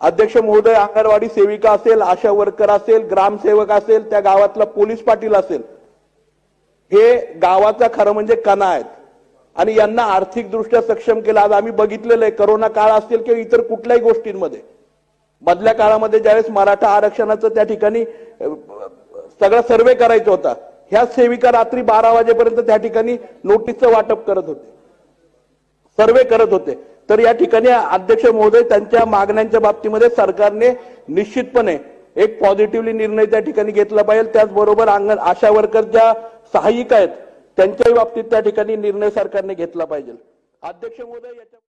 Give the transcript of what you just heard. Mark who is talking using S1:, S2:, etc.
S1: अध्यक्ष महोदय अंगणवाडी सेविका असेल आशा वर्कर असेल ग्रामसेवक असेल त्या गावातला पोलीस पाटील असेल हे गावाचा खरं म्हणजे कणा आहेत. आणि यांना आर्थिकदृष्ट्या सक्षम केलं. आज आम्ही बघितलेलं आहे करोना काळ असेल किंवा इतर कुठल्याही गोष्टींमध्ये. मधल्या काळामध्ये ज्यावेळेस मराठा आरक्षणाचं त्या ठिकाणी सगळा सर्वे करायचा होता ह्या सेविका रात्री बारा वाजेपर्यंत त्या ठिकाणी नोटीसचं वाटप करत होते. सर्वे करत होते. तर या ठिकाणी अध्यक्ष महोदय त्यांच्या मागण्यांच्या बाबतीमध्ये सरकारने निश्चितपणे एक पॉझिटिव्हली निर्णय त्या ठिकाणी घेतला पाहिजे. त्याचबरोबर अंगण आशा वर्कर ज्या सहाय्यिका आहेत त्यांच्याही बाबतीत त्या ठिकाणी निर्णय सरकारने घेतला पाहिजे. अध्यक्ष महोदय याच्या